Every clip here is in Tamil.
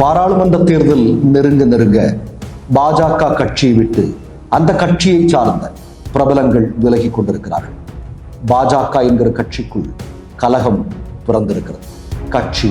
பாராளுமன்ற தேர்தல் நெருங்க நெருங்க பாஜக கட்சியை விட்டு அந்த கட்சியை சார்ந்த பிரபலங்கள் விலகிக் கொண்டிருக்கிறார்கள். பாஜக என்கிற கட்சிக்குள் கலகம் பிறந்திருக்கிறது. கட்சி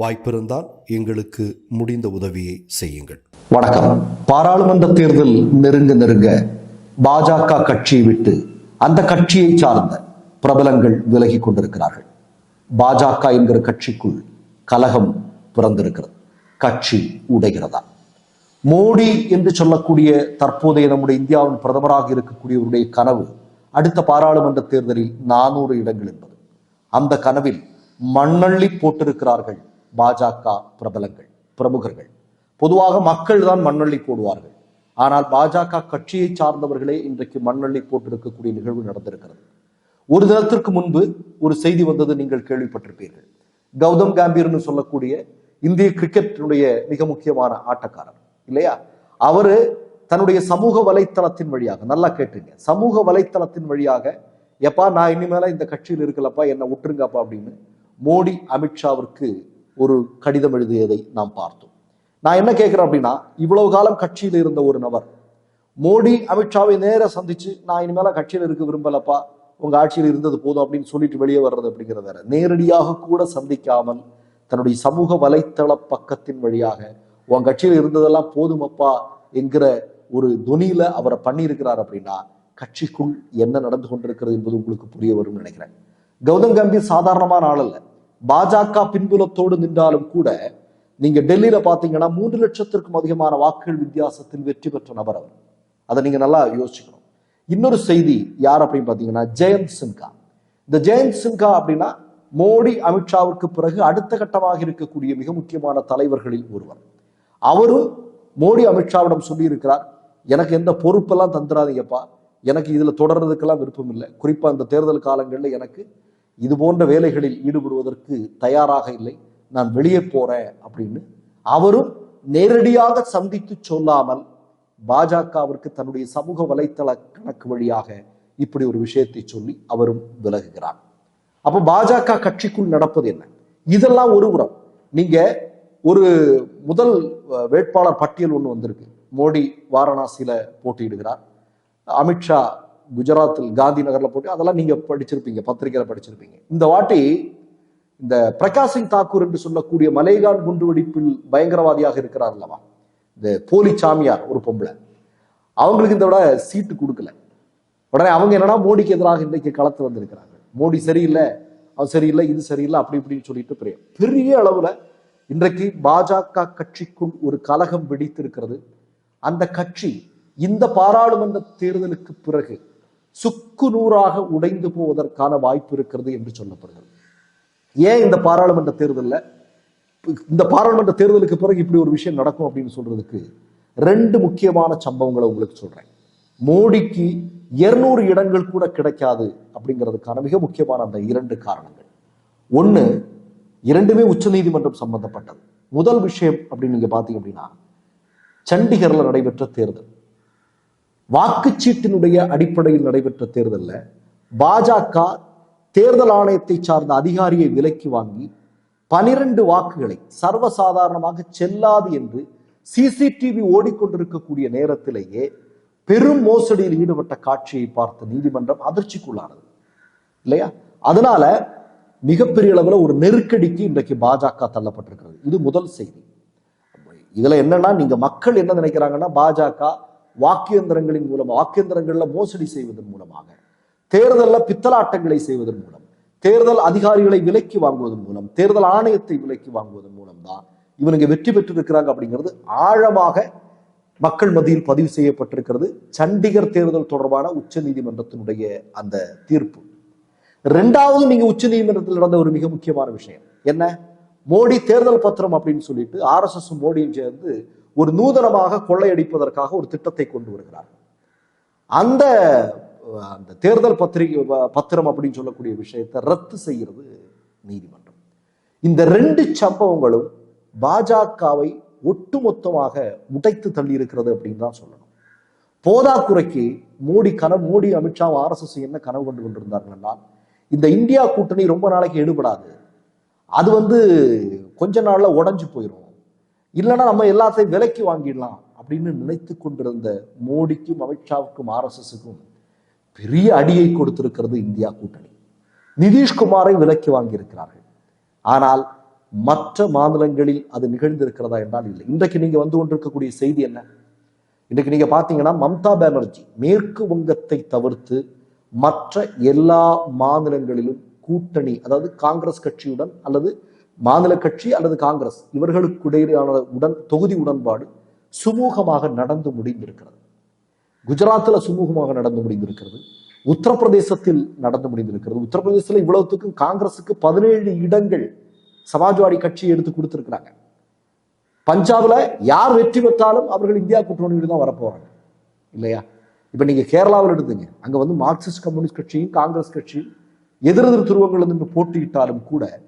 வாய்ப்பிருந்தால் எங்களுக்கு முடிந்த உதவியை செய்யுங்கள். வணக்கம். பாராளுமன்ற தேர்தல் நெருங்க நெருங்க பாஜக கட்சியை விட்டு அந்த கட்சியை சார்ந்த பிரபலங்கள் விலகிக் கொண்டிருக்கிறார்கள். பாஜக என்கிற கட்சிக்குள் கலகம் பிறந்திருக்கிறது. கட்சி உடைகிறதா? மோடி என்று சொல்லக்கூடிய தற்போதைய நம்முடைய இந்தியாவின் பிரதமராக இருக்கக்கூடியவருடைய கனவு அடுத்த பாராளுமன்ற தேர்தலில் நானூறு இடங்கள் என்பது. அந்த கனவில் மண்ணள்ளி போட்டிருக்கிறார்கள் பாஜக பிரபலங்கள் பிரமுகர்கள். பொதுவாக மக்கள் தான் மண்ணள்ளி போடுவார்கள். ஆனால் பாஜக கட்சியை சார்ந்தவர்களே இன்றைக்கு மண்ணள்ளி போட்டிருக்கக்கூடிய நிகழ்வு நடந்திருக்கிறது. ஒரு தினத்திற்கு முன்பு ஒரு செய்தி வந்தது நீங்கள் கேள்விப்பட்டிருப்பீர்கள். கௌதம் காம்பீர்னு சொல்லக்கூடிய இந்திய கிரிக்கெட்டினுடைய மிக முக்கியமான ஆட்டக்காரர் இல்லையா? அவரு தன்னுடைய சமூக வலைத்தளத்தின் வழியாக நல்லா கேட்டுங்க சமூக வலைத்தளத்தின் வழியாக எப்பா நான் இனிமேல இந்த கட்சியில் இருக்கலப்பா என்னை விட்டுருங்கப்பா அப்படின்னு மோடி அமித்ஷாவிற்கு ஒரு கடிதம் எழுதியதை நாம் பார்த்தோம். நான் என்ன கேட்கிறேன் அப்படின்னா இவ்வளவு காலம் கட்சியில் இருந்த ஒரு நபர் மோடி அமித்ஷாவை நேர சந்திச்சு நான் இனிமேல கட்சியில் இருக்க விரும்பலப்பா உங்க ஆட்சியில் இருந்தது போதும் அப்படின்னு சொல்லிட்டு வெளியே வர்றது அப்படிங்கிறது வேற நேரடியாக கூட சந்திக்காமல் தன்னுடைய சமூக வலைத்தள பக்கத்தின் வழியாக உன் கட்சியில் இருந்ததெல்லாம் போதுமப்பா என்கிற ஒரு துணியில அவரை பண்ணியிருக்கிறார் அப்படின்னா கட்சிக்குள் என்ன நடந்து கொண்டிருக்கிறது என்பது உங்களுக்கு புரிய வரும்னு நினைக்கிறேன். கௌதம் கம்பீர் சாதாரணமான ஆள் இல்லை பாஜக பின்புலத்தோடு நின்றாலும் கூட நீங்க டெல்லியில பாத்தீங்கன்னா மூன்று லட்சத்திற்கும் அதிகமான வாக்குகள் வித்தியாசத்தில் வெற்றி பெற்ற நபர் அவர். அதை நீங்க நல்லா யோசிக்கணும் இன்னொரு செய்தி யார் அப்படின்னு பாத்தீங்கன்னா ஜெயந்த் சின்ஹா. இந்த ஜெயந்த் சின்ஹா அப்படின்னா மோடி அமித்ஷாவுக்கு பிறகு அடுத்த கட்டமாக இருக்கக்கூடிய மிக முக்கியமான தலைவர்களில் ஒருவர். அவரும் மோடி அமித்ஷாவிடம் சொல்லி இருக்கிறார் எனக்கு எந்த பொறுப்பெல்லாம் தந்துடாதீங்கப்பா. எனக்கு இதுல தொடர்றதுக்கெல்லாம் விருப்பம் இல்லை. குறிப்பா இந்த தேர்தல் காலங்களில் எனக்கு இது போன்ற வேலைகளில் ஈடுபடுவதற்கு தயாராக இல்லை. நான் வெளியே போறேன் அப்படின்னு அவரும் நேரடியாக சந்தித்து சொல்லாமல் பாஜகவிற்கு தன்னுடைய சமூக வலைத்தள கணக்கு வழியாக இப்படி ஒரு விஷயத்தை சொல்லி அவரும் விலகுகிறார். அப்போ பாஜக கட்சிக்குள் நடப்பது என்ன? இதெல்லாம் ஒரு புறம். நீங்க ஒரு முதல் வேட்பாளர் பட்டியல் ஒன்று வந்திருக்கு. மோடி வாரணாசியில போட்டியிடுகிறார். அமித்ஷா குஜராத்தில் காந்தி நகரில் போட்டு அதெல்லாம் நீங்கள் படிச்சிருப்பீங்க பத்திரிகையில் படிச்சிருப்பீங்க. இந்த வாட்டி இந்த பிரகாஷ் சிங் தாக்கூர் என்று சொல்லக்கூடிய மலைகான் குண்டுவெடிப்பில் பயங்கரவாதியாக இருக்கிறார் அல்லவா? இந்த போலி சாமியார் ஒரு பொம்பளை. அவங்களுக்கு இந்த விட சீட்டு கொடுக்கல. உடனே அவங்க என்னன்னா மோடிக்கு எதிராக இன்றைக்கு களத்து வந்திருக்கிறாங்க மோடி சரியில்லை அவன் சரியில்லை இது சரியில்லை அப்படி இப்படின்னு சொல்லிட்டு பெரிய பெரிய அளவில் இன்றைக்கு பாஜக கட்சிக்குள் ஒரு கலகம் வெடித்திருக்கிறது. அந்த கட்சி இந்த பாராளுமன்ற தேர்தலுக்கு பிறகு சுக்கு நூறாக உடைந்து போவதற்கான வாய்ப்பு இருக்கிறது என்று சொல்லப்படுகிறது. ஏன் இந்த பாராளுமன்ற தேர்தல்ல? இந்த பாராளுமன்ற தேர்தலுக்கு பிறகு இப்படி ஒரு விஷயம் நடக்கும் அப்படின்னு சொல்றதுக்கு ரெண்டு முக்கியமான சம்பவங்களை உங்களுக்கு சொல்றேன். மோடிக்கு இருநூறு இடங்கள் கூட கிடைக்காது அப்படிங்கிறதுக்கான மிக முக்கியமான அந்த இரண்டு காரணங்கள். ஒண்ணு இரண்டுமே உச்சநீதிமன்றம் சம்பந்தப்பட்டது. முதல் விஷயம் அப்படின்னு நீங்க பாத்தீங்க அப்படின்னா சண்டிகர்ல நடைபெற்ற தேர்தல். வாக்குச்சீட்டினுடைய அடிப்படையில் நடைபெற்ற தேர்தலில் பாஜக தேர்தல் ஆணையத்தை சார்ந்த அதிகாரியை விலக்கி வாங்கி பனிரெண்டு வாக்குகளை சர்வசாதாரணமாக செல்லாது என்று சிசிடிவி ஓடிக்கொண்டிருக்கக்கூடிய நேரத்திலேயே பெரும் மோசடியில் ஈடுபட்ட காட்சியை பார்த்த நீதிமன்றம் அதிர்ச்சிக்குள்ளானது. இல்லையா? அதனால மிகப்பெரிய அளவில் ஒரு நெருக்கடிக்கு இன்றைக்கு பாஜக தள்ளப்பட்டிருக்கிறது. இது முதல் செய்தி. இதுல என்னன்னா நீங்க மக்கள் என்ன நினைக்கிறாங்கன்னா பாஜக வாக்கியந்திரங்களின் மூலம் வாக்கியந்திரங்களில் மோசடி செய்வதன் மூலமாக தேர்தலில் பித்தலாட்டங்களை செய்வதன் மூலம் தேர்தல் அதிகாரிகளை விலைக்கு வாங்குவதன் மூலம் தேர்தல் ஆணையத்தை விலைக்கு வாங்குவதன் மூலம் தான் இவனுங்க வெற்றி பெற்றிருக்கிறாங்க அப்படிங்கிறது ஆழமாக மக்கள் மத்தியில் பதிவு செய்யப்பட்டிருக்கிறது. சண்டிகர் தேர்தல் தொடர்பான உச்ச நீதிமன்றத்தினுடைய அந்த தீர்ப்பு. ரெண்டாவது நீங்க உச்ச நீதிமன்றத்தில் நடந்த ஒரு மிக முக்கியமான விஷயம். என்ன? மோடி தேர்தல் பத்திரம் அப்படின்னு சொல்லிட்டு ஆர்எஸ்எஸ் மோடியும் சேர்ந்து ஒரு நூதனமாக கொள்ளையடிப்பதற்காக ஒரு திட்டத்தை கொண்டு வருகிறார். அந்த அந்த தேர்தல் பத்திரிகை பத்திரம் அப்படின்னு சொல்லக்கூடிய விஷயத்தை ரத்து செய்கிறது நீதிமன்றம். இந்த ரெண்டு சம்பவங்களும் பாஜகவை ஒட்டுமொத்தமாக உடைத்து தள்ளி இருக்கிறது அப்படின்னு தான் சொல்லணும். போதாக்குறைக்கு மோடி கனவு மோடி அமித்ஷா ஆர்எஸ்எஸ் என்ன கனவு கொண்டு கொண்டிருந்தார்கள்னா இந்த இந்தியா கூட்டணி ரொம்ப நாளைக்கு எடுபடாது. அது வந்து கொஞ்ச நாள்ல உடஞ்சு போயிடும் இல்லைன்னா நம்ம எல்லாத்தையும் விலைக்கு வாங்கிடலாம் அப்படின்னு நினைத்து கொண்டிருந்த மோடிக்கும் அமித்ஷாவுக்கும் ஆர்எஸ்எஸுக்கும் பெரிய அடியை கொடுத்திருக்கிறது இந்தியா கூட்டணி. நிதிஷ்குமாரை விலக்கி வாங்கியிருக்கிறார்கள். ஆனால் மற்ற மாநிலங்களில் அது நிகழ்ந்திருக்கிறதா என்றால் இல்லை. இன்றைக்கு நீங்க வந்து கொண்டிருக்கக்கூடிய செய்தி என்ன? இன்றைக்கு நீங்க பாத்தீங்கன்னா மம்தா பானர்ஜி மேற்கு வங்கத்தை தவிர்த்து மற்ற எல்லா மாநிலங்களிலும் கூட்டணி அதாவது காங்கிரஸ் கட்சியுடன் அல்லது மாநில கட்சி அல்லது காங்கிரஸ் இவர்களுக்கு இடையிலான உடன் தொகுதி உடன்பாடு சுமூகமாக நடந்து முடிந்திருக்கிறது. குஜராத்தில் சுமூகமாக நடந்து முடிந்திருக்கிறது. உத்தரப்பிரதேசத்தில் நடந்து முடிந்திருக்கிறது. உத்தரப்பிரதேசத்தில் இவ்வளவுத்துக்கும் காங்கிரஸுக்கு பதினேழு இடங்கள் சமாஜ்வாடி கட்சி எடுத்து கொடுத்திருக்கிறாங்க. பஞ்சாப்ல யார் வெற்றி பெற்றாலும் அவர்கள் இந்தியா கூட்டணியில் தான் வரப்போறாங்க. இல்லையா? இப்ப நீங்க கேரளாவில் எடுத்துங்க. அங்க வந்து மார்க்சிஸ்ட் கம்யூனிஸ்ட் கட்சியும் காங்கிரஸ் கட்சியும் எதிரெதிர் துருவங்கள் போட்டியிட்டாலும் கூட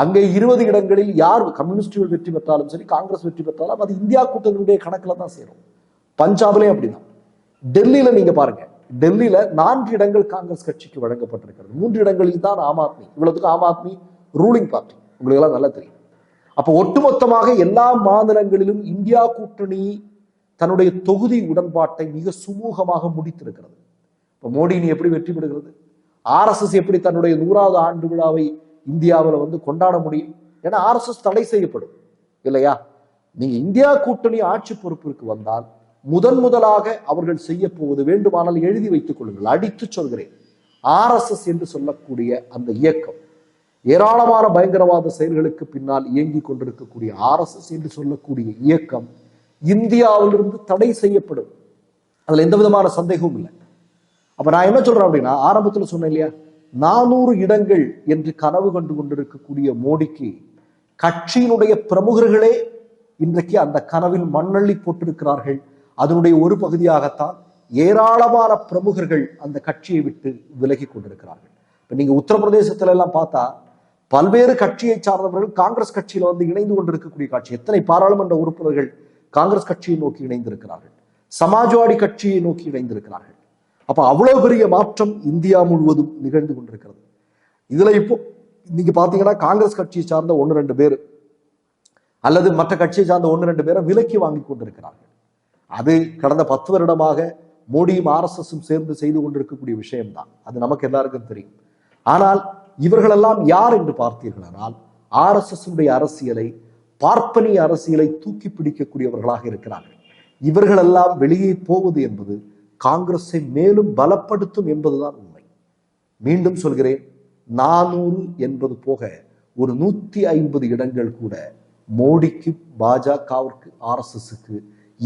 அங்கே இருபது இடங்களில் யார் கம்யூனிஸ்டுகள் வெற்றி பெற்றாலும் சரி காங்கிரஸ் வெற்றி பெற்றாலும் அது இந்தியா கூட்டணியுடைய கணக்கில் தான் சேரும். பஞ்சாப்லேயும் அப்படிதான். டெல்லியில நீங்க பாருங்க. டெல்லியில நான்கு இடங்கள் காங்கிரஸ் கட்சிக்கு வழங்கப்பட்டிருக்கிறது. மூன்று இடங்களில் தான் ஆம் ஆத்மி. இவ்வளவுக்கு ஆம் ஆத்மி ரூலிங் பார்ட்டி உங்களுக்கு எல்லாம் நல்லா தெரியும். அப்போ ஒட்டுமொத்தமாக எல்லா மாநிலங்களிலும் இந்தியா கூட்டணி தன்னுடைய தொகுதி உடன்பாட்டை மிக சுமூகமாக முடித்திருக்கிறது. இப்போ மோடி நீ எப்படி வெற்றி பெறுகிறது? ஆர்எஸ்எஸ் எப்படி தன்னுடைய நூறாவது ஆண்டு விழாவை இந்தியாவில் வந்து கொண்டாட முடியும். ஏன்னா ஆர்எஸ்எஸ் தடை செய்யப்படும். இல்லையா? நீங்க இந்தியா கூட்டணி ஆட்சி பொறுப்பிற்கு வந்தால் முதன் முதலாக அவர்கள் செய்ய போவது வேண்டுமானால் எழுதி வைத்துக் கொள்ளுங்கள். அடித்து சொல்கிறேன். ஆர்எஸ்எஸ் என்று சொல்லக்கூடிய அந்த இயக்கம் ஏராளமான பயங்கரவாத செயல்களுக்கு பின்னால் இயங்கி கொண்டிருக்கக்கூடிய ஆர்எஸ்எஸ் என்று சொல்லக்கூடிய இயக்கம் இந்தியாவிலிருந்து தடை செய்யப்படும். அதுல எந்த விதமான சந்தேகமும் இல்லை. அப்ப நான் என்ன சொல்றேன் அப்படின்னா ஆரம்பத்துல சொன்னேன் இல்லையா? நானூறு இடங்கள் என்று கனவு கண்டு கொண்டிருக்கக்கூடிய மோடிக்கு கட்சியினுடைய பிரமுகர்களே இன்றைக்கு அந்த கனவில் மண்ணள்ளி போட்டிருக்கிறார்கள். அதனுடைய ஒரு பகுதியாகத்தான் ஏராளமான பிரமுகர்கள் அந்த கட்சியை விட்டு விலகி கொண்டிருக்கிறார்கள். இப்ப நீங்க உத்தரப்பிரதேசத்துல எல்லாம் பார்த்தா பல்வேறு கட்சியை சார்ந்தவர்கள் காங்கிரஸ் கட்சியில வந்து இணைந்து கொண்டிருக்கக்கூடிய காட்சி. எத்தனை பாராளுமன்ற உறுப்பினர்கள் காங்கிரஸ் கட்சியை நோக்கி இணைந்திருக்கிறார்கள். சமாஜ்வாடி கட்சியை நோக்கி இணைந்திருக்கிறார்கள். அப்போ அவ்வளோ பெரிய மாற்றம் இந்தியா முழுவதும் நிகழ்ந்து கொண்டிருக்கிறது. இதுல இப்போ இன்னைக்கு பார்த்தீங்கன்னா காங்கிரஸ் கட்சியை சார்ந்த ஒன்னு ரெண்டு பேர் அல்லது மற்ற கட்சியை சார்ந்த ஒன்னு ரெண்டு பேரை விலக்கி வாங்கி கொண்டிருக்கிறார்கள். அது கடந்த பத்து வருடமாக மோடியும் ஆர்எஸ்எஸும் சேர்ந்து செய்து கொண்டிருக்கக்கூடிய விஷயம்தான். அது நமக்கு எல்லாருக்கும் தெரியும். ஆனால் இவர்களெல்லாம் யார் என்று பார்த்தீர்களானால் ஆர்எஸ்எஸ்னுடைய அரசியலை பார்ப்பனிய அரசியலை தூக்கி பிடிக்கக்கூடியவர்களாக இருக்கிறார்கள். இவர்களெல்லாம் வெளியே போவது என்பது காங்கிரஸை மேலும் பலப்படுத்தும் என்பதுதான் உண்மை. மீண்டும் சொல்கிறேன் நானூறு என்பது போக ஒரு நூத்தி ஐம்பது இடங்கள் கூட மோடிக்கு பாஜகவிற்கு ஆர்எஸ்எஸ்க்கு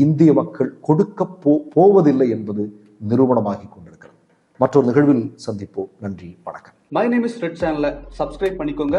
இந்திய மக்கள் கொடுக்க போ போவதில்லை என்பது நிரூபணமாகி கொண்டிருக்கிறது. மற்றொரு நிகழ்வில் சந்திப்போம். நன்றி வணக்கம். மை நேம் இஸ் ரெட் சேனலை சப்ஸ்கிரைப் பண்ணிக்கோங்க.